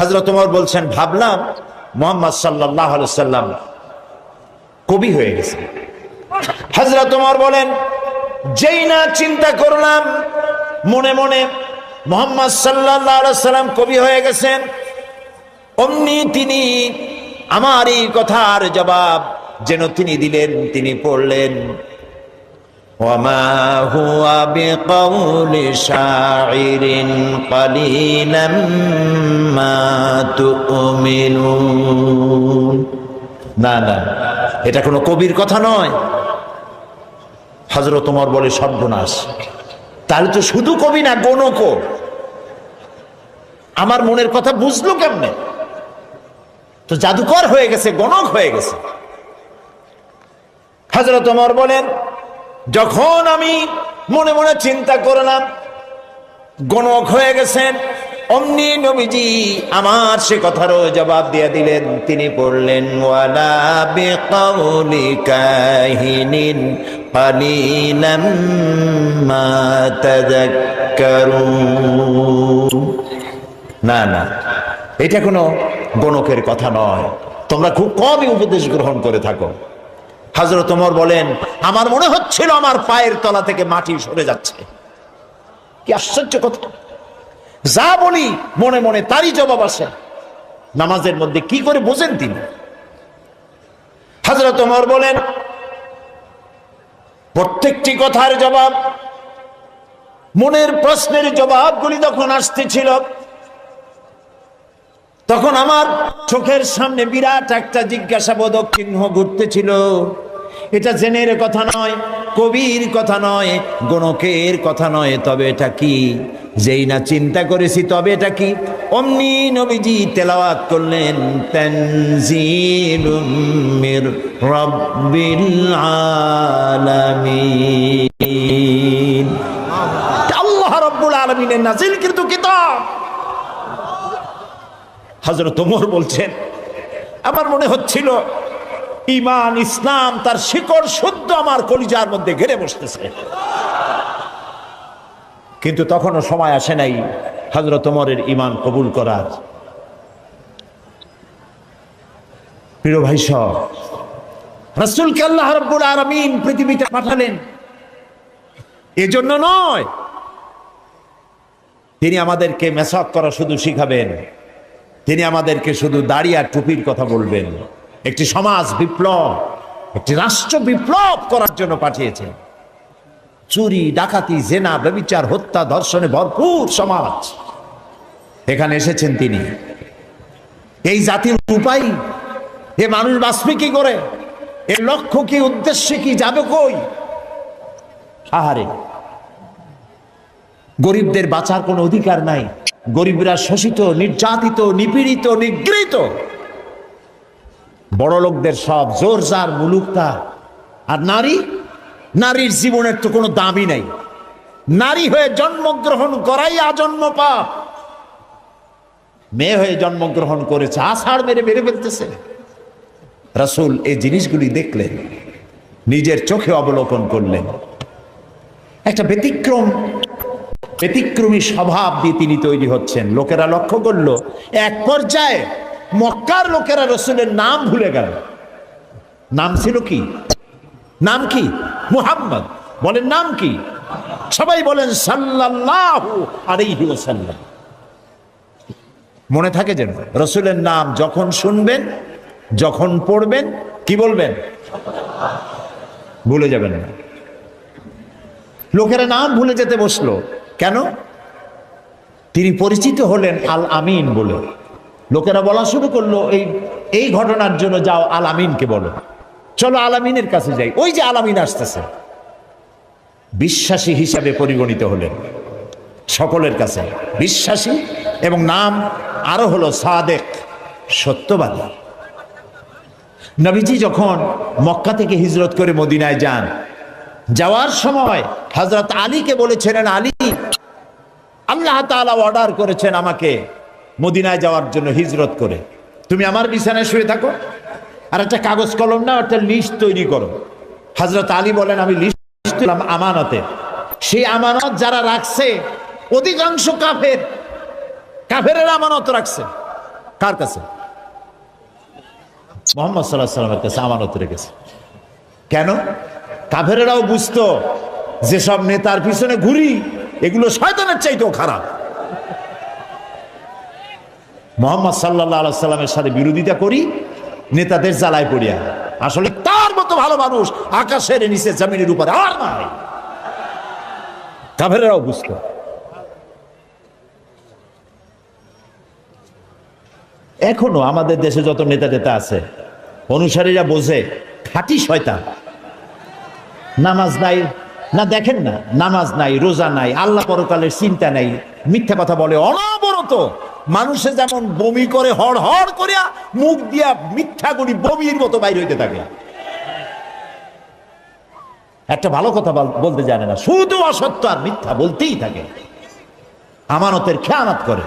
হজরত তোমার বলছেন, ভাবলাম মোহাম্মদ সাল্লাহ সাল্লাম কবি হয়ে গেছে। হজরত তোমার বলেন, যেই না চিন্তা করলাম, মনে মনে মোহাম্মদ সাল্লাহ সাল্লাম কবি হয়ে গেছেন, অমনি তিনি আমার এই কথার জবাব যেন তিনি দিলেন, তিনি পড়লেন। وما هو بقول شاعر قليلا ما تؤمنون না না এটা কোনো কবির কথা নয় হজরত তোমার বলে সর্বনাশ তাহলে তো শুধু কবি না গণক আমার মনের কথা বুঝলো কেমনে তো জাদুকর হয়ে গেছে গণক হয়ে গেছে হজরত তোমার বলেন যখন আমি মনে মনে চিন্তা করলাম, গণক হয়ে গেছেন, অমনি নবীজি আমার সে কথারও জবাব দিয়ে দিলেন, তিনি পড়লেন ওয়ালা না না, এটা কোনো গণকের কথা নয়। তোমরা খুব কমই উপদেশ গ্রহণ করে থাকো। হাজরত ওমর বলেন, আমার মনে হচ্ছিল আমার পায়ের তলা থেকে মাটি সরে যাচ্ছে। কি আশ্চর্য কথা। যা বলি, মনে মনে তারই জবাব আসে। নামাজের মধ্যে কি করে বোঝেন তিনি? হাজরত ওমর বলেন, প্রত্যেকটি কথার জবাব, মনের প্রশ্নের জবাবগুলি যখন আসতেছিল তখন আমার চোখের সামনে বিরাট একটা জিজ্ঞাসাবোধক চিহ্ন ঘুরতেছিল। এটা জেনের কথা নয়, কবির কথা নয় গণকের কথা নয়, তবে এটা কি? যেই না চিন্তা করেছি তবে এটা কি? অমনি নবীজি তেলাওয়াত করলেন, তানজিলুম মির রাব্বিল আলামিন। আল্লাহ কিতাব। হজরত ওমর বলছেন, আমার মনে হচ্ছিল ইমান ইসলাম তার শিকড় শুদ্ধ আমার কলিজার মধ্যে ঘেরে বসতেছে। কিন্তু তখনও সময় আসে নাই হজরত ওমরের ইমান কবুল করার। প্রিয় ভাই সব আল্লাহ রব্বুল আলমিন পৃথিবীতে পাঠালেন। এজন্য নয়, তিনি আমাদেরকে মেসাক করা শুধু শিখাবেন। তিনি আমাদেরকে শুধু দাড়ি আর টুপির কথা বলবেন। একটি সমাজ বিপ্লব, একটি রাষ্ট্র বিপ্লব করার জন্য পাঠিয়েছেন। চুরি, ডাকাতি, জেনা, ব্যবিচার, হত্যা, ধর্ষণে ভরপুর সমাজ। এখানে এসেছেন তিনি। এই জাতির উপায়, এ মানুষ বাঁচবে কি করে? এর লক্ষ্য কি, উদ্দেশ্যে কি, যাবে কই? আহারে গরিবদের বাঁচার কোনো অধিকার নাই। গরিবরা শোষিত, নির্যাতিত, নিপীড়িত, নিগৃহীত। বড় লোকদের সব জোর জার মুলুকতা আর নারী? নারীর জীবনের তো কোনো দামই নাই। নারী হয়ে জন্মগ্রহণ করাই আজন্ম পাপ। মেয়ে হয়ে জন্মগ্রহণ করেছে, আষাঢ় মেরে মেরে ফেলতেছে। রাসুল এই জিনিসগুলি দেখলেন, নিজের চোখে অবলোকন করলেন। একটা ব্যতিক্রম ব্যতিক্রমী স্বভাব দিয়ে তিনি তৈরি হচ্ছেন। লোকেরা লক্ষ্য করল, এক পর্যায়ে মক্কার লোকেরা রসুলের নাম ভুলে গেল। নাম ছিল কি? নাম কি? মুহাম্মদ। বলেন নাম কি? সবাই বলেন সাল্লাল্লাহু আলাইহি মনে থাকে যেন রসুলের নাম যখন শুনবেন, যখন পড়বেন, কি বলবেন? ভুলে যাবেন না। লোকেরা নাম ভুলে যেতে বসল। কেন? তিনি পরিচিত হলেন আল আমিন বলে। লোকেরা বলা শুরু করল, এই এই ঘটনার জন্য যাও আল আমিনকে বলো। চলো আলামিনের কাছে যাই। ওই যে আলামিন আসতেছে। বিশ্বাসী হিসাবে পরিগণিত হলেন সকলের কাছে। বিশ্বাসী এবং নাম আরও হলো সাদেক, সত্যবাদী। নবীজি যখন মক্কা থেকে হিজরত করে মদিনায় যান, যাওয়ার সময় হজরত আলীকে বলেছিলেন, আলী আল্লাহ তাআলা অর্ডার করেছেন আমাকে মদিনায় যাওয়ার জন্য হিজরত করে। তুমি আমার বিছানায় শুয়ে থাকো। আর একটা কাগজ কলম না একটা লিস্ট তৈরি করো। হজরত আলী বলেন, আমি লিস্ট আমানতে। সেই আমানত যারা রাখছে, অধিকাংশ কাফের কাফের আমানত রাখছে। কার কাছে? মোহাম্মদ সাল্লাহ সাল্লামের কাছে আমানত রেখেছে। কেন? কাফেরেরাও বুঝতো, যেসব নেতার পিছনে ঘুরি এগুলো শয়তানের চাইতেও খারাপ। মোহাম্মদ সাল্লাহ সাল্লামের সাথে বিরোধিতা করি, নেতাদের জ্বালায় পড়িয়া আসলে তার মতো ভালো মানুষ আকাশের নিচে জমিনের উপরে আর নাই। কাফেরেরাও বুঝতো এখনও আমাদের দেশে যত নেতা টেতা আছে, অনুসারীরা বোঝে, খাঁটি শয়তান। নামাজ নাই না, দেখেন না, নামাজ নাই, রোজা নাই, আল্লাহ পরকালের চিন্তা নাই, মিথ্যা কথা বলে, অনবরত মানুষে যেমন বমি করে হড় হড় করিয়া মুখ দিয়া মিথ্যা করি বমির মতো বাইর হইতে থাকে। একটা ভালো কথা বলতে জানে না, শুধু অসত্য আর মিথ্যা বলতেই থাকে। আমানতের খেয়ানত করে।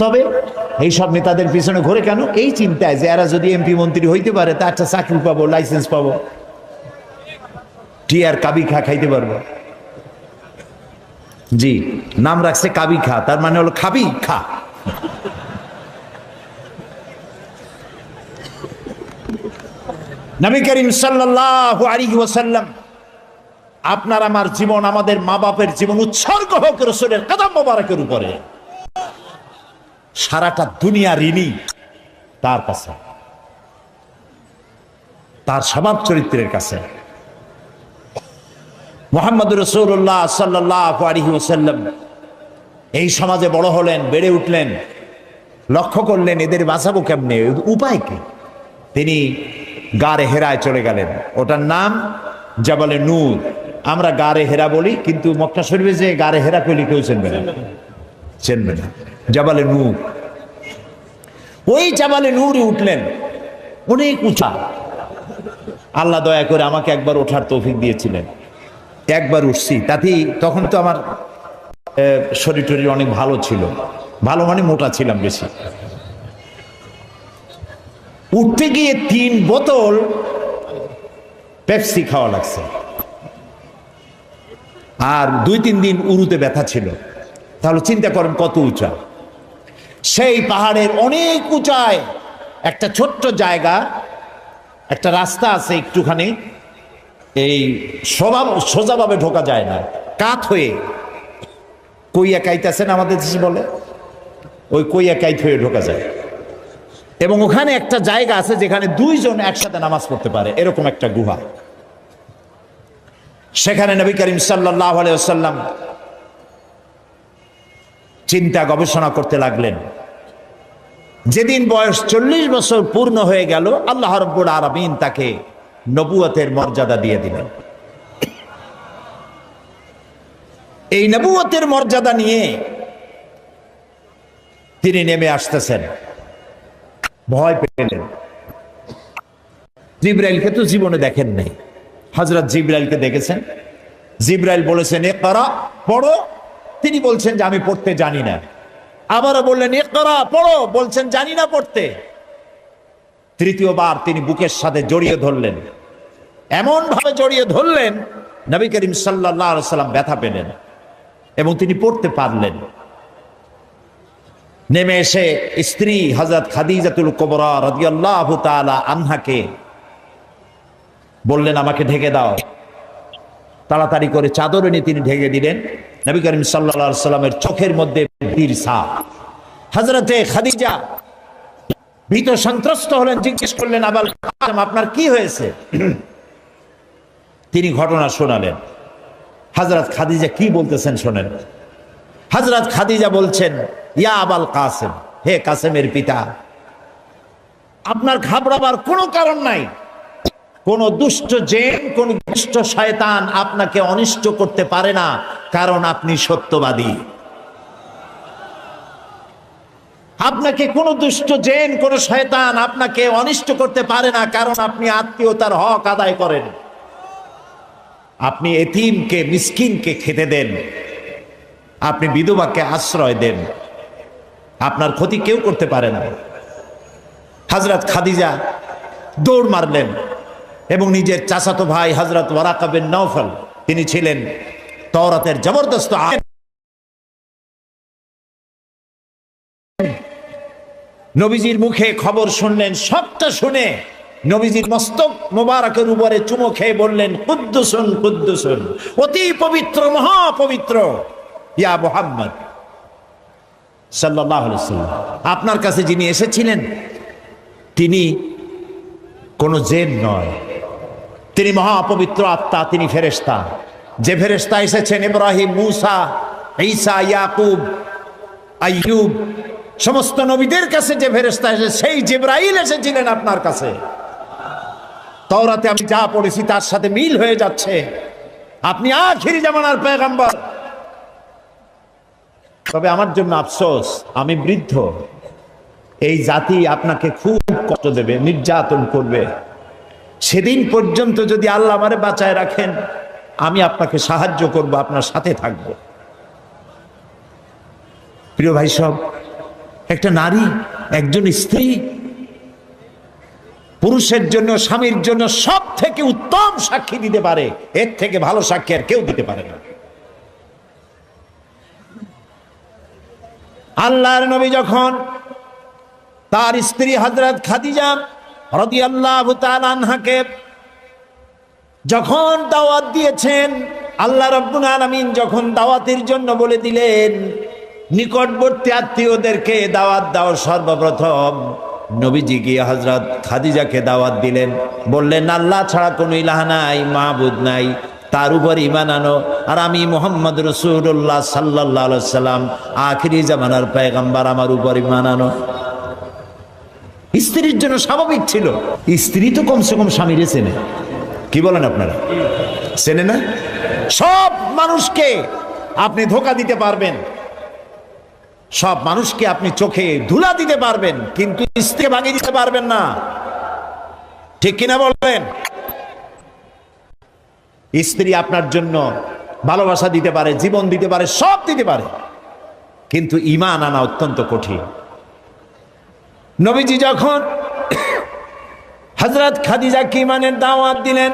তবে এই সব নেতাদের পিছনে ঘুরে কেন? এই চিন্তায় যে এরা যদি এমপি মন্ত্রী হইতে পারে, তা একটা চাকরি পাবো, লাইসেন্স পাবো। টিয়ার কাবি খা খাইতে পারব। জি, নাম রাখছে কাবি খা, তার মানে হলো খাবি, খা। নবী করিম সাল্লাল্লাহু আলাইহি ওয়াসাল্লাম, আপনার আমার জীবন, আমাদের মা বাপের জীবন উৎসর্গ হোক রসুলের কদম মোবারকের উপরে। সারাটা দুনিয়া ঋণী তার কাছে। তার স্বভাব চরিত্রের কাছে। মোহাম্মদ রসৌল্লাহ সাল্লাহ আলহি ওসাল্লাম এই সমাজে বড় হলেন, বেড়ে উঠলেন, লক্ষ্য করলেন এদের বাঁচাবো কেমনে উপায় কি? তিনি গারে হেরায় চলে গেলেন। ওটার নাম জাবালে নূর। আমরা গারে হেরা বলি, কিন্তু মক্কা শরীফে যে গারে হেরা কইলে কেউ চেনবে না। চেনবে না। জাবালে নূর। ওই জাবালে নূরে উঠলেন। অনেক উঁচা। আল্লাহ দয়া করে আমাকে একবার ওঠার তৌফিক দিয়েছিলেন। একবার উঠছি। তাতেই তখন তো আমার শরীর টরীর অনেক ভালো ছিল। ভালো মানে মোটা ছিলাম বেশি। উঠতে গিয়ে তিন বোতল পেপসি খাওয়া লাগছে। আর দুই তিন দিন উরুতে ব্যথা ছিল। তাহলে চিন্তা করেন কত উঁচা। সেই পাহাড়ের অনেক উঁচায়, একটা ছোট্ট জায়গা, একটা রাস্তা আছে একটুখানি। এই স্বভাব সোজাভাবে ঢোকা যায় না। কাত হয়ে কইয়া কাইতেছেন আমাদের দেশে বলে। ওই কইয়া কাইত হয়ে ঢোকা যায়। এবং ওখানে একটা জায়গা আছে যেখানে দুইজন একসাথে নামাজ পড়তে পারে, এরকম একটা গুহা। সেখানে নবী করিম সাল্লাহ আলাইসাল্লাম চিন্তা গবেষণা করতে লাগলেন। যেদিন বয়স চল্লিশ বছর পূর্ণ হয়ে গেল, আল্লাহ রব্বুল আরবিন তাকে নবুয়তের মর্যাদা দিয়ে দিলেন। এই নবুয়তের মর্যাদা নিয়ে তিনি নেমে আসতেছেন। ভয় পেলেন জিব্রাইলকে তো জীবনে দেখেন নাই। হজরত জিব্রাইলকে দেখেছেন। জিব্রাইল বলেছেন, এ করা, পড়ো। তিনি বলছেন যে, আমি পড়তে জানি না। আবারও বললেন, এ করা, পড়ো। বলছেন, জানি না পড়তে। তৃতীয়বার তিনি বুকের সাথে জড়িয়ে ধরলেন। এমন ভাবে জড়িয়ে ধরলেন, নবী করিম সাল্লাহ সাল্লাম ব্যথা পেলেন এবং তিনি পড়তে পারলেন। নেমে এসে স্ত্রী হজরত খাদিজাতুল কোবরা রাদিয়াল্লাহু তাআলা আনহাকে বললেন, আমাকে ঢেকে দাও। তাড়াতাড়ি করে চাদর এনে তিনি ঢেকে দিলেন। নবী করিম সাল্লা সাল্লামের চোখের মধ্যে বীর হজরতে খাদিজা ভীত সন্ত্রস্ত হলেন, জিজ্ঞেস করলেন আবার আপনার কি হয়েছে? তিনি ঘটনা শোনালেন। হজরত খাদিজা কি বলতেছেন শোনেন। হজরত খাদিজা বলছেন, ইয়া আবাল কাসেম, হে কাসেমের পিতা, আপনার ঘাবড়াবার কোনো কারণ নাই। কোন দুষ্ট জেন, কোন দুষ্ট শয়তান আপনাকে অনিষ্ট করতে পারে না, কারণ আপনি সত্যবাদী। আপনাকে কোন দুষ্ট জেন, কোন শয়তান আপনাকে অনিষ্ট করতে পারে না, কারণ আপনি আত্মীয়তার হক আদায় করেন। আপনি এতিমকে, মিসকিনকে খেতে দেন। আপনি বিধবাকে আশ্রয় দেন। আপনার ক্ষতি কেউ করতে পারে না। হাজরত খাদিজা দৌড় মারলেন এবং নিজের চাচাতো ভাই হজরত ওয়ারাকা বিন নৌফল তিনি ছিলেন তওরাতের জবরদস্ত। নবীজির মুখে খবর শুনলেন, সবটা শুনে নবীজির মস্তক মোবারকের উপরে চুমো খেয়ে বললেন, কুদ্দুসুন কুদ্দুসুন, অতি পবিত্র, মহাপবিত্র, ইয়া মোহাম্মদ সাল্লাহ আপনার কাছে যিনি এসেছিলেন, তিনি কোনো জেন নয়। তিনি মহাপবিত্র আত্মা, তিনি ফেরেস্তা যে ফেরেস্তা এসেছেন, ইব্রাহিম, মুসা, ঈসা, ইয়াকুব, আইয়ুব, সমস্ত নবীদের কাছে যে ফেরেস্তা এসে সেই জিব্রাইল এসেছিলেন আপনার কাছে। তওরাতে আমি যা পড়েছি তার সাথে মিল হয়ে যাচ্ছে। আপনি আখিরি জামানার পেগাম্বর তবে আমার জন্য আফসোস, আমি বৃদ্ধ। এই জাতি আপনাকে খুব কষ্ট দেবে, নির্যাতন করবে। সেদিন পর্যন্ত যদি আল্লাহ আমারে বাঁচায় রাখেন, আমি আপনাকে সাহায্য করব, আপনার সাথে থাকব। প্রিয় ভাই সব, একটা নারী, একজন স্ত্রী পুরুষের জন্য, স্বামীর জন্য সব থেকে উত্তম সাক্ষী দিতে পারে। এর থেকে ভালো সাক্ষী আর কেউ দিতে পারে না। আল্লাহর নবী যখন তার স্ত্রী হজরত খাদিজা হরদি আল্লাহ আনহাকে যখন দাওয়াত দিয়েছেন, আল্লাহ রব্বুল আলমিন যখন দাওয়াতের জন্য বলে দিলেন, নিকটবর্তী আত্মীয়দেরকে দাওয়াত দাও সর্বপ্রথম। নবীজি গিয়ে হজরত খাদিজাকে দাওয়াত দিলেন। বললেন, আল্লাহ ছাড়া কোনো ইলাহ নাই মাহবুদ নাই। তার উপর ইমান আনো। আর আমি মোহাম্মদ রসুল্লাহ সাল্লাহ সাল্লাম, আখিরি জামানার পেগাম্বার আমার উপর ইমান আনো। স্ত্রীর জন্য স্বাভাবিক ছিল। স্ত্রী তো কমসে কম স্বামীর চেনে। কি বলেন আপনারা? চেনে না? সব মানুষকে আপনি ধোকা দিতে পারবেন। সব মানুষকে আপনি চোখে ধুলা দিতে পারবেন, কিন্তু স্ত্রী ভাঙিয়ে দিতে পারবেন না। ঠিক কিনা বলবেন? স্ত্রী আপনার জন্য ভালোবাসা দিতে পারে, জীবন দিতে পারে, সব দিতে পারে। কিন্তু ইমান আনা অত্যন্ত কঠিন। নবীজি যখন হজরত খাদিজাকে ইমানের দাওয়াত দিলেন?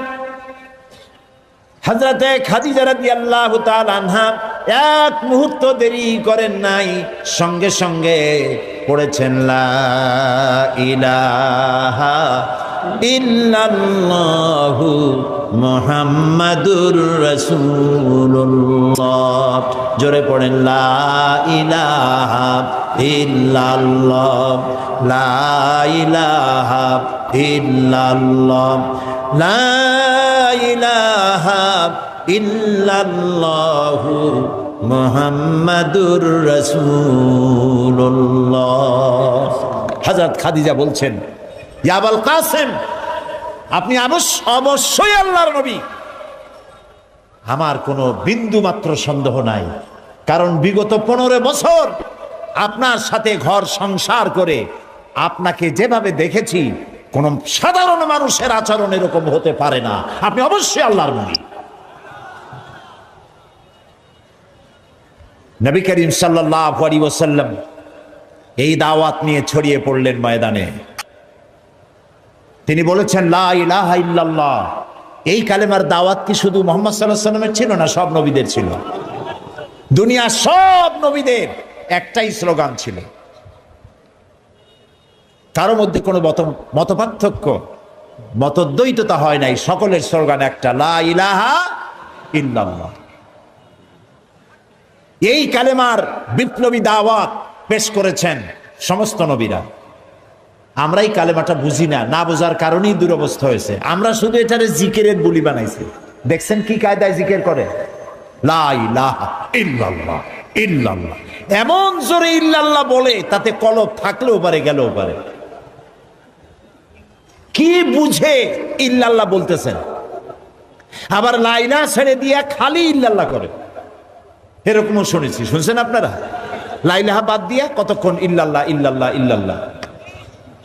হজরতে খাদিজা রাদি আল্লাহ আনহা এক মুহূর্ত দেরি করেন নাই, সঙ্গে সঙ্গে পড়েছেন, লা ইলাহা মুহাম্মাদুর রাসূলুল্লাহ। জোরে পড়েন, লা ইলাহা ইল্লাল্লাহ, লা ইল্লাল্লাহু মুহাম্মাদুর রাসূলুল্লাহ। হযরত খাদিজা বলছেন ইয়াবাল কাসেম, আপনি অবশ্য অবশ্যই আল্লাহর নবী। আমার কোনো বিন্দু মাত্র সন্দেহ নাই, কারণ বিগত পনেরো বছর আপনার সাথে ঘর সংসার করে আপনাকে যেভাবে দেখেছি, কোন সাধারণ মানুষের আচরণ এরকম হতে পারে না। আপনি অবশ্যই আল্লাহর নবী। নবী করিম সাল্লাহ ওসাল্লাম এই দাওয়াত নিয়ে ছড়িয়ে পড়লেন ময়দানে। তিনি বলেছেন, লা ইলাহা ইল্লাল্লাহ। এই কালেমার দাওয়াত কি শুধু মোহাম্মদ সাল্লাহ সাল্লামের ছিল না, সব নবীদের ছিল? দুনিয়া সব নবীদের একটাই স্লোগান ছিল। কারও মধ্যে কোনো মত, মতপার্থক্য, মতদ্বৈততা হয় নাই, সকলের স্লোগান একটা, লা ইলাহা ইল্লাল্লাহ। এই কালেমার বিপ্লবী দাওয়াত পেশ করেছেন সমস্ত নবীরা। আমরাই কালেমাটা বুঝি না না বোঝার কারণেই দুরবস্থা হয়েছে। আমরা শুধু এটারে জিকেরের বুলি বানাইছি। দেখছেন কি কায়দায় জিকের করে? এমন জোরে ইল্লাল্লাহ বলে, তাতে কলব থাকলেও পারে, গেলেও পারে। কি বুঝে ইল্লাল্লাহ বলতেছেন? আবার লাইলা ছেড়ে দিয়া খালি ইল্লাল্লাহ করে। এরকমও শুনেছি। শুনছেন আপনারা? লাইলাহা বাদ দিয়া কতক্ষণ ইল্লাল্লাহ ইল্লাল্লাহ ইল্লাল্লাহ।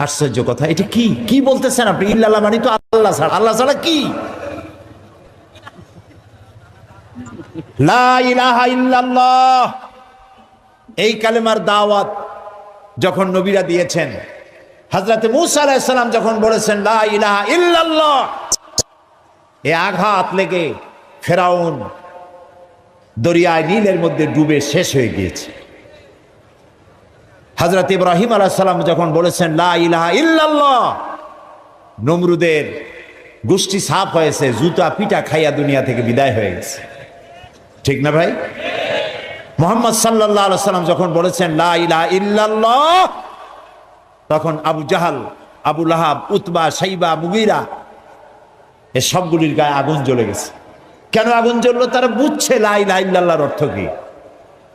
আশ্চর্য কথা, এটা কি? কি বলতেছেন আপনি? ইল্লাল্লাহ মানে তো আল্লাহ ছাড়া। আল্লাহ ছাড়া কি? ইল্লাল্লাহ। এই কালেমার দাওয়াত যখন নবীরা দিয়েছেন হজরতে মুসা আলাইসালাম যখন বলেছেন ইল্লাল্লাহ, এ আঘাত লেগে ফেরাউন দরিয়ায় নীলের মধ্যে ডুবে শেষ হয়ে গিয়েছে। হজরত ইব্রাহিম আলাহ সালাম যখন বলেছেন, লা ইলাহা ইল্লাল্লাহ নমরুদের গোষ্ঠী সাফ হয়েছে, জুতা পিটা খাইয়া দুনিয়া থেকে বিদায় হয়ে গেছে। ঠিক না ভাই? মোহাম্মদ সাল্লাহ সাল্লাম যখন বলেছেন, লা ইলাহা ইল্লাল্লাহ তখন আবু জাহাল, আবু লাহাব, উতবা সাইবা মুগিরা, এ সবগুলির গায়ে আগুন জ্বলে গেছে। কেন আগুন জ্বললো? তারা বুঝছে লা ইলাহা ইল্লাল্লাহর অর্থ কি।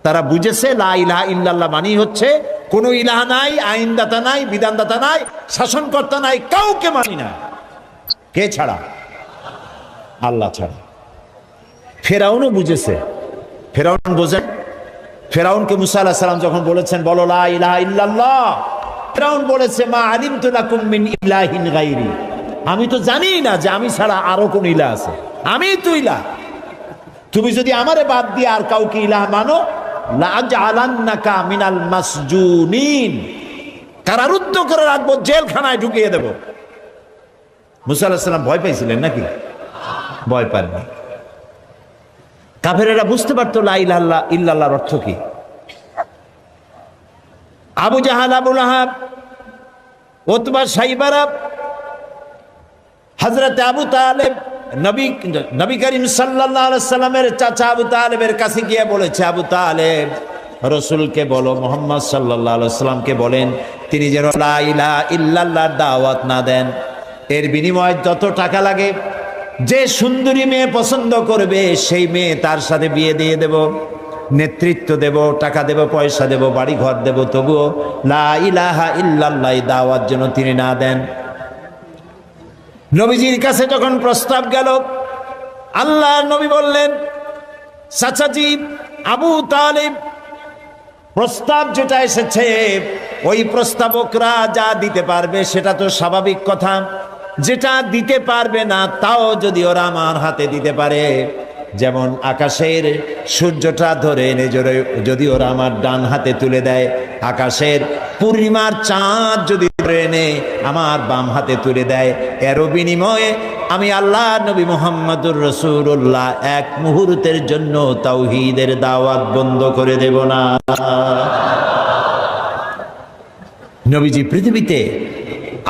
তারা বুঝেছে লা ইলাহা ইল্লাল্লাহ মানি হচ্ছে কোনো ইলাহা নাই, আইনদাতা নাই, বিধানদাতা নাই, শাসনকর্তা নাই, কাউকে মানি না। কে ছাড়া? আল্লাহ ছাড়া। ফেরাউনও বুঝেছে। ফেরাউন বোঝেন ফেরাউনকে মুসা আলাহ সালাম যখন বলেছেন, বলো লা ইলাহা ইল্লাল্লাহ, ফেরাউন বলেছে, মা আলিম তো লাকুম মিন ইলাহিন গাইরি আমি তো জানি না যে আমি ছাড়া আরও কোন ইলা আছে। আমি তো ইলা তুমি যদি আমারে বাদ দিয়ে আর কাউকে ইলাহ মানো মিনাল মাসজুনিন। কারারুদ্ধ করে রাখব, জেলখানায় ঢুকিয়ে দেব। মুসা আলাহিসাল্লাম ভয় পাইছিলেন নাকি? ভয় পাননি। কাফেরেরা বুঝতে পারতো, লা ইলাহা ইল্লাল্লাহর অর্থ কি? আবু জাহাল আবুল আহাব ওতবা সাইবারা হজরত আবু তালেব নবী নবী করিম সাল্লামের চাচা আবু তালেবের কাছে গিয়ে বলেছে, আবু তালেব, রসুলকে বলো, মোহাম্মদ সাল্লাহ সাল্লামকে বলেন, তিনি যেন লা ইলাহা ইল্লাল্লাহর দাওয়াত না দেন। এর বিনিময়ে যত টাকা লাগে, যে সুন্দরী মেয়ে পছন্দ করবে, সেই মেয়ে তার সাথে বিয়ে দিয়ে দেব, নেতৃত্ব দেব, টাকা দেব, পয়সা দেব বাড়ি ঘর দেব। তবুও লা ইলাহা ইল্লাল্লাহ দাওয়াত যেন তিনি না দেন। নবীজির কাছে যখন প্রস্তাব গেল, আল্লাহ নবী বললেন, চাচাজি, আবু তালিব, প্রস্তাব যেটা এসেছে, ওই প্রস্তাবকরা যা দিতে পারবে সেটা তো স্বাভাবিক কথা, যেটা দিতে পারবে না তাও যদি ওরা আমার হাতে দিতে পারে। যেমন আকাশের সূর্যটা ধরে এনে যদি ওরা আমার ডান হাতে তুলে দেয়, আকাশের পূর্ণিমার চাঁদ যদি ধরে এনে আমার বাম হাতে তুলে দেয়। এরও বিনিময়ে আমি আল্লাহ নবী মোহাম্মদুর রসুল্লাহ এক মুহূর্তের জন্য তাওহিদের দাওয়াত বন্ধ করে দেব না। নবীজি পৃথিবীতে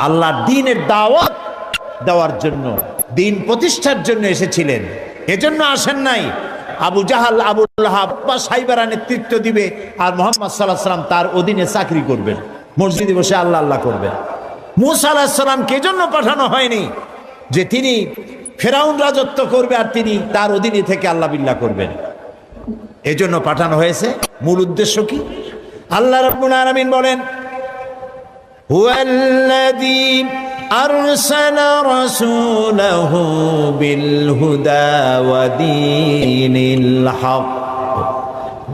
আল্লাহর দিনের দাওয়াত দেওয়ার জন্য, দিন প্রতিষ্ঠার জন্য এসেছিলেন। এজন্য আসেন নাই। আবু জাহাল আবুল্লাহ বা সাইবারা নেতৃত্ব দিবে আর মোহাম্মদ সাল্লাহ সাল্লাম তার অধীনে চাকরি করবেন। মসজিদে বসে আল্লাহ আল্লাহ করবেন মুসা আল্লাহ সাল্লামকে জন্য পাঠানো হয়নি যে তিনি ফেরাউন রাজত্ব করবে আর তিনি তার অধীনে থেকে আল্লাহ বিল্লাহ করবেন এজন্য পাঠানো হয়েছে মূল উদ্দেশ্য কি আল্লাহ রব্বুল আলামিন বলেন হুয়াল্লাযী أرسل رسوله بالهدى ودين الحق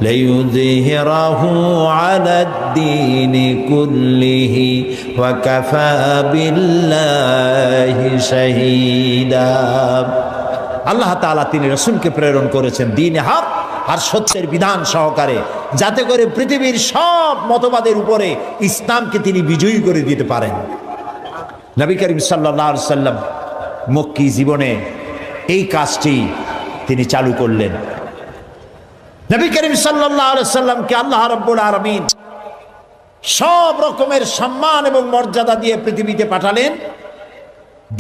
ليظهره على الدين كله وكفى بالله شهيدا আল্লাহ তাআলা তিনি রসুলকে প্রেরণ করেছেন দিনে হক আর সত্যের বিধান সহকারে যাতে করে পৃথিবীর সব মতবাদের উপরে ইসলামকে তিনি বিজয়ী করে দিতে পারেন নবী করিম সাল্লাহ সাল্লাম মক্কি জীবনে এই কাজটি তিনি চালু করলেন নবী করিম সাল্লাহ সাল্লামকে আল্লাহ রব্বুল আলমিন সব রকমের সম্মান এবং মর্যাদা দিয়ে পৃথিবীতে পাঠালেন।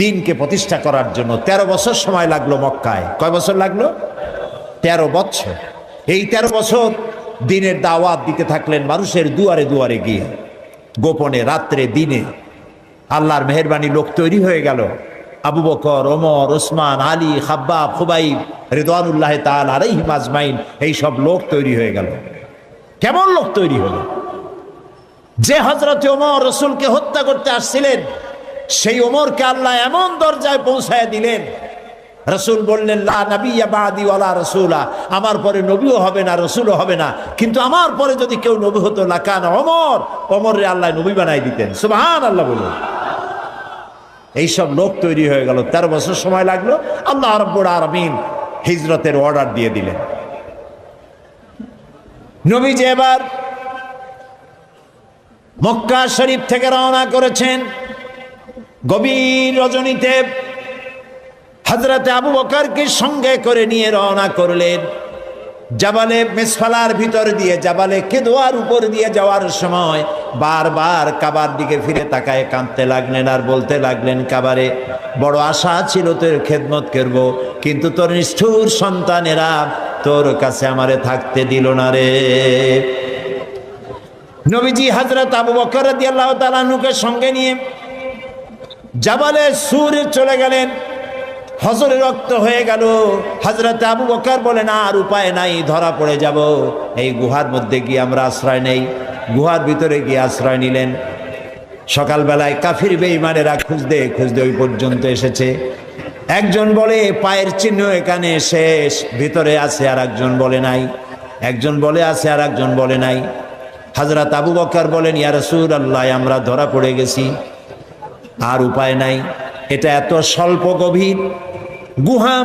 দিনকে প্রতিষ্ঠা করার জন্য ১৩ বছর সময় লাগল মক্কায়। কয় বছর লাগল? ১৩ বছর। এই ১৩ বছর দিনের দাওয়াত দিতে থাকলেন মানুষের দুয়ারে দুয়ারে গিয়ে। গোপনে রাত্রে দিনে আল্লাহর মেহরবানি লোক তৈরি হয়ে গেল। আবু বকর, ওমর ওসমান আলী খাব্বা খুবাইব রেদানুল্লাহ তাল আলাইহিম আজমাইন, এই সব লোক তৈরি হয়ে গেল। কেমন লোক তৈরি হলো? যে হজরত ওমর রসুলকে হত্যা করতে আসছিলেন, সেই ওমরকে আল্লাহ এমন দরজায় পৌঁছায় দিলেন। রসুল বললেন রসুলা। আমার পরে নবীও হবে না, রসুলও হবে না। কিন্তু আমার পরে যদি কেউ নবী হতো না লাকান অমর অমরে আল্লাহ নবী বানাই দিতেন। সুবাহান আল্লাহ বলুন। এইসব লোক তৈরি হয়ে গেল। তেরো বছর সময় লাগল। আল্লাহ রব্বুর আরমিন হিজরতের অর্ডার দিয়ে দিলেন। নবীজি এবার মক্কা শরীফ থেকে রওনা করেছেন। গভীর রজনীতে হজরত আবু বকারকে সঙ্গে করে নিয়ে রওনা করলেন। জাবালে মেসফালার ভিতর দিয়ে, জাবালে কেদোয়ার উপর দিয়ে যাওয়ার সময় বারবার কাবার দিকে ফিরে তাকায়, কাঁদতে লাগলেন আর বলতে লাগলেন, কাবারে, বড় আশা ছিল তোর খেদমত করব, কিন্তু তোর নিষ্ঠুর সন্তানেরা তোর কাছে আমারে থাকতে দিল না রে। নবীজি হাজরত আবু বকর রাদিয়াল্লাহু তাআলা নুকে সঙ্গে নিয়ে জাবালে সুরে চলে গেলেন। হজরে রক্ত হয়ে গেল। হজরত আবু বকার বলে না আর উপায় নাই, ধরা পড়ে যাব। এই গুহার মধ্যে গিয়ে আমরা আশ্রয় নেই। গুহার ভিতরে গিয়ে আশ্রয় নিলেন। সকালবেলায় কাফির বেইমানেরা খুঁজতে খুঁজতে ওই পর্যন্ত এসেছে। একজন বলে, পায়ের চিহ্ন এখানে শেষ, ভিতরে আছে আর একজন বলে নাই। একজন বলে, আছে আর একজন বলে নাই। হাজরত আবু বকর বলেন, ইয়া রসুল আল্লাহ আমরা ধরা পড়ে গেছি। আর উপায় নাই। এটা এত স্বল্প গভীর গুহা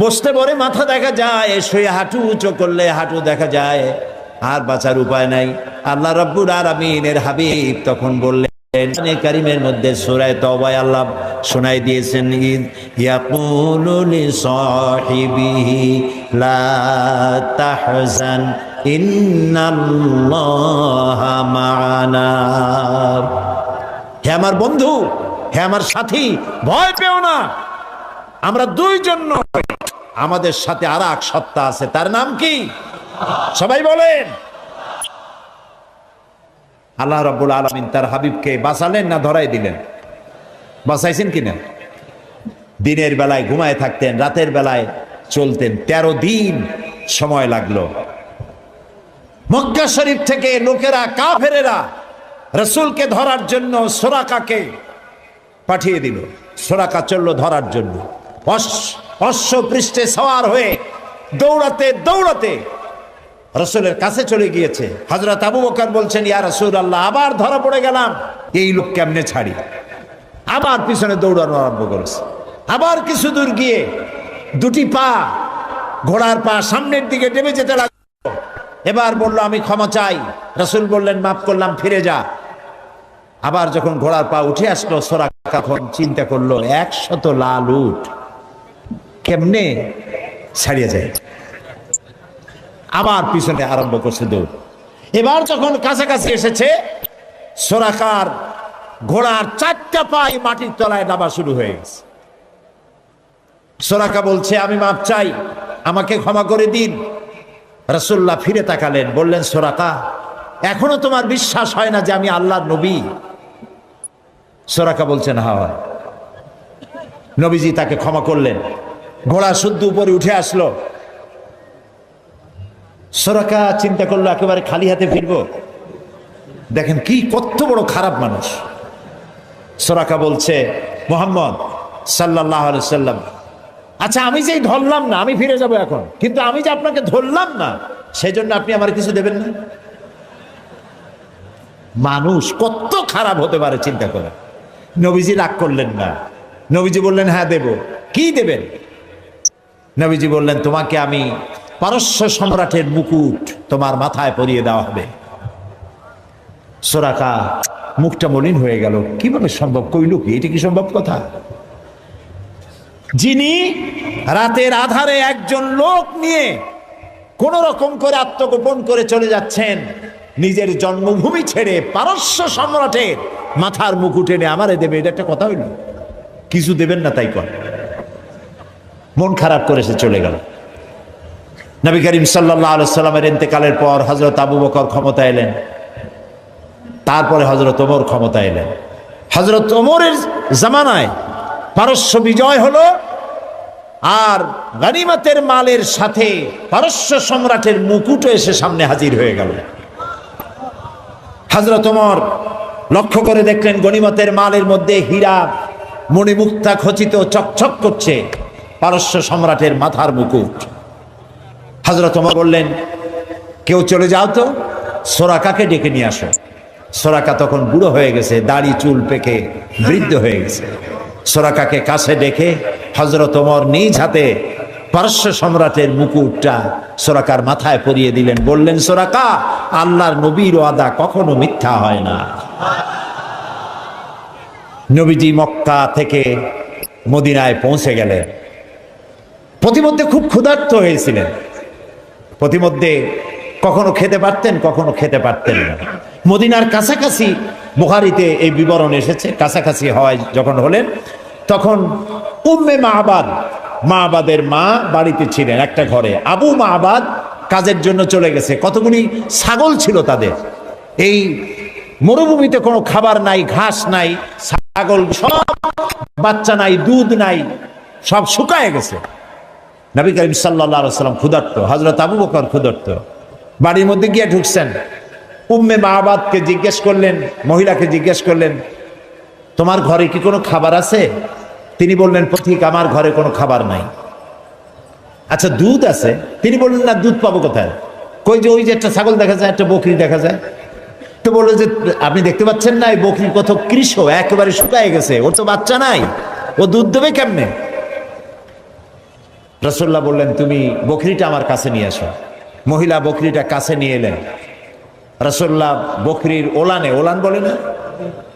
বসতে পরে মাথা দেখা যায়, শুয়ে হাঁটু উঁচু করলে হাঁটু দেখা যায়। আর বাঁচার উপায় নাই। আল্লাহ রব্বুর আর আমিনের হাবিব তখন বললেন কারিমের মধ্যে সুরায় তওবায় আল্লাহ শোনাই দিয়েছেন হে আমার বন্ধু, হে আমার সাথী, ভয় পেও না। আমরা দুইজন নই। আমাদের সাথে আর এক সত্তা আছে। তার নাম কি? সবাই বলেন। আল্লাহ রব্বুল আলমিন তার হাবিবকে বাঁচালেন না ধরাই দিলেন? বাঁচাইছেন কিনা? দিনের বেলায় ঘুমায় থাকতেন, রাতের বেলায় চলতেন। তেরো দিন সময় লাগল। মক্কা শরীফ থেকে লোকেরা, কাফেরেরা রসুলকে ধরার জন্য সোরাকাকে পাঠিয়ে দিল। সোরাকা চলল ধরার জন্য। অশ্ব- অশ্ব পৃষ্ঠে সওয়ার হয়ে দৌড়াতে দৌড়াতে রসুলের কাছে চলে গিয়েছে। হজরত আবু বকর বলছেন, ইয়া রসুল আল্লাহ আবার ধরা পড়ে গেলাম। এই লোক কেমনে ছাড়ি? আবার পিছনে দৌড়ানো আরম্ভ করেছে। আবার কিছু দূর গিয়ে দুটি পা ঘোড়ার পা সামনের দিকে নেমে যেতে লাগল। এবার বলল, আমি ক্ষমা চাই। রসুল বললেন, মাফ করলাম, ফিরে যা। আবার যখন ঘোড়ার পা উঠে আসলো, সোরা তখন চিন্তা করল, একশত লাল উঠ কেমনে ছাড়িয়ে যায়? আবার পিছনে আরম্ভ করছে দৌড়। এবার যখন কাছাকাছি এসেছে সোরাকার ঘোড়ার চারটা পাই মাটির তলায় নামা শুরু হয়ে গেছে। সোরাকা বলছে, আমি মাপ চাই, আমাকে ক্ষমা করে দিন। রসুল্লাহ ফিরে তাকালেন, বললেন সোরাকা এখনও তোমার বিশ্বাস হয় না যে আমি আল্লাহ নবী? সোরাকা বলছেন হা হয়। নবীজি তাকে ক্ষমা করলেন। ঘোড়া শুদ্ধ উপরে উঠে আসলো। সোরাকা চিন্তা করল, একেবারে খালি হাতে ফিরবো। দেখেন কি কত বড় খারাপ মানুষ। সোরাকা বলছে, মোহাম্মদ সাল্লাহ সাল্লাম আচ্ছা আমি যেই ধরলাম না, আমি ফিরে যাব এখন। কিন্তু আমি যে আপনাকে ধরলাম না সেই জন্য আপনি আমার কিছু দেবেন না? মানুষ কত খারাপ হতে পারে, চিন্তা করে। নবীজি রাগ করলেন না। নবীজি বললেন হ্যাঁ দেব। কি দেবেন? নবীজি বললেন, তোমাকে আমি পারস্য সম্রাটের মুকুট তোমার মাথায় পরিয়ে দেওয়া হবে। সোরাকা মুখটা মলিন হয়ে গেল। কীভাবে সম্ভব? কইল কি? এটা কি সম্ভব কথা? যিনি রাতের আধারে একজন লোক নিয়ে কোন রকম করে আত্মগোপন করে চলে যাচ্ছেন, নিজের জন্মভূমি ছেড়ে পারস্য সম্রাটের মাথার মুকুট এনে আমারে দেবে, এটা একটা কথা হইল। কিছু দেবেন না তাই কর। মন খারাপ করে সে চলে গেল। নবী করিম সাল্লাহ আলসালামের ইন্তেকালের পর হজরত আবু বকর ক্ষমতা এলেন। তারপরে হজরত ওমর ক্ষমতা এলেন। হজরত ওমরের জামানায় পারস্য বিজয় হলো আর গানিমাতের মালের সাথে পারস্য সম্রাটের মুকুটও এসে সামনে হাজির হয়ে গেল। হজরত ওমর লক্ষ্য করে দেখলেন গণিমতের মালের মধ্যে হীরা, মণিমুক্তা খচিত চকচক করছে। পারস্য সম্রাটের মাথার মুকুট। হজরত বললেন, কেউ চলে যাও তো, সোরাকাকে ডেকে নিয়ে আসো। সোরাকা তখন বুড়ো হয়ে গেছে, দাড়ি, চুল পেকে বৃদ্ধ হয়ে গেছে। সোরাকাকে কাছে ডেকে হজরত ওমর নিজ হাতে পারস্য সম্রাটের মুকুটটা সোরাকার মাথায় পরিয়ে দিলেন। বললেন, সোরাকা, আল্লাহর নবীর ওয়াদা কখনো মিথ্যা হয় না। নবীজি মক্কা থেকে মদিনায় পৌঁছে গেলেন। প্রতিমধ্যে খুব ক্ষুধার্ত হয়েছিলেন। প্রতিমধ্যে কখনো খেতে পারতেন, কখনো খেতে পারতেন না। মদিনার কাছাকাছি বুখারিতে এই বিবরণ এসেছে, কাছাকাছি হওয়ায় যখন হলেন, তখন উম্মে মাহবাদ মাহবাদের মা বাড়িতে ছিলেন একটা ঘরে। আবু মাহবাদ কাজের জন্য চলে গেছে। কতগুলি ছাগল ছিল তাদের। এই মরুভূমিতে কোনো খাবার নাই, ঘাস নাই, ছাগল সব, বাচ্চা নাই, দুধ নাই, সব শুকায় গেছে। নবী করিম সাল্লাহ সাল্লাম ক্ষুধার্ত হজরত আবু বকর ক্ষুধার্ত। বাড়ির মধ্যে গিয়ে ঢুকছেন। উম্মে মাহবাদকে জিজ্ঞেস করলেন, মহিলাকে জিজ্ঞেস করলেন, তোমার ঘরে কি কোনো খাবার আছে? তিনি বললেন, পথিক, আমার ঘরে কোনো খাবার নাই। আচ্ছা দুধ আছে? তিনি বললেন, না, দুধ পাবো কোথায়? কই যে, ওই যে একটা ছাগল দেখা যায়, একটা বকরি দেখা যায়। তো বলল যে, আপনি দেখতে পাচ্ছেন না, এই বকরি কত কৃষ একেবারে শুকায় গেছে, ওর তো বাচ্চা নাই, ও দুধ দেবে কেমনে? রসল্লাহ বললেন, তুমি বকরিটা আমার কাছে নিয়ে আসো মহিলা বকরিটা কাছে নিয়ে এলেন। রসোল্লা বকরির ওলানে, ওলান বলে না?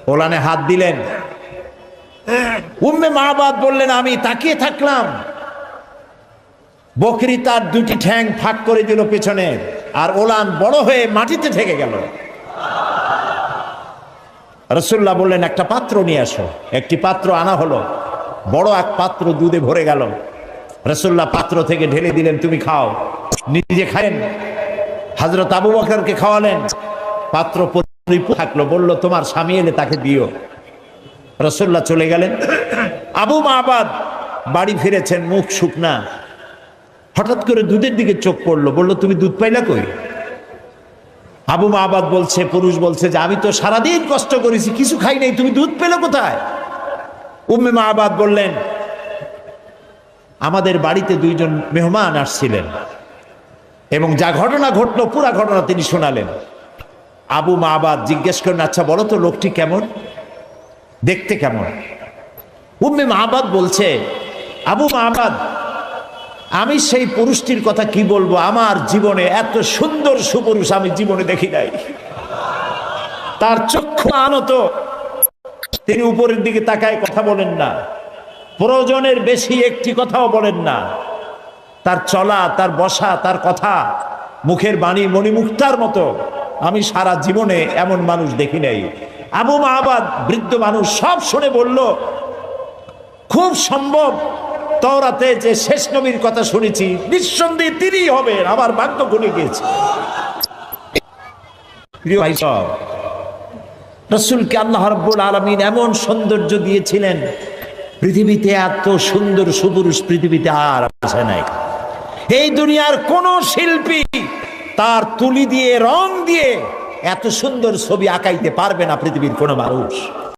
ওলানে হাত দিলেন। উম্মে মাহবাদ বললেন, আমি তাকিয়ে থাকলাম। বকরি তার দুটি ঠ্যাং ফাঁক করে দিল পেছনে, আর ওলান বড় হয়ে মাটিতে থেকে গেল। রসুল্লাহ বললেন, একটা পাত্র নিয়ে আসো। একটি পাত্র আনা হলো। বড় এক পাত্র দুধে ভরে গেল। রসুল্লাহ পাত্র থেকে ঢেলে দিলেন, তুমি খাও। নিজে খায়েন হাজরত আবু বকরকে খাওয়ালেন। পাত্র থাকল, বলল, তোমার স্বামী এলে তাকে দিও। রসুল্লাহ চলে গেলেন। আবু মাহবাদ বাড়ি ফিরেছেন, মুখ শুকনা। হঠাৎ করে দুধের দিকে চোখ পড়ল, বলল, তুমি দুধ পাইলা কই? আবু মাহবাদ বলছে, পুরুষ বলছে যে, আমি তো সারাদিন কষ্ট করেছি, কিছু খাই নাই, তুমি দুধ পেলে কোথায়? উম্মে মাহবাদ বললেন আমাদের বাড়িতে দুইজন মেহমান আসছিলেন। এবং যা ঘটনা ঘটলো, পুরা ঘটনা তিনি শোনালেন। আবু মাহবাদ জিজ্ঞেস করেন আচ্ছা বলো তো, লোকটি কেমন? দেখতে কেমন? উম্মে মাহবাদ বলছে, আবু মাহবাদ আমি সেই পুরুষটির কথা কি বলব? আমার জীবনে এত সুন্দর সুপুরুষ আমি জীবনে দেখি নাই। তার চক্ষু আনত। তিনি উপরের দিকে তাকায় কথা বলেন না। প্রয়োজনের বেশি একটি কথাও বলেন না। তার চলা, তার বসা, তার কথা, মুখের বাণী মণিমুক্তার মতো। আমি সারা জীবনে এমন মানুষ দেখি নাই। আবু মাহবাদ বৃদ্ধ মানুষ সব শুনে বলল, খুব সম্ভব তওরাতে যে শেষ নবীর কথা শুনেছি, নিঃসন্দেহে তিনিই হবেন, আমার ভাগ্য খুলে গিয়েছে। ভাই রসুলকে আল্লাহ রব্বুল আলমিন এমন সৌন্দর্য দিয়েছিলেন পৃথিবীতে এত সুন্দর সুপুরুষ পৃথিবীতে আর আসে নাই। এই দুনিয়ার কোন শিল্পী তার তুলি দিয়ে, রং দিয়ে এত সুন্দর ছবি আঁকাইতে পারবে না পৃথিবীর কোনো মানুষ।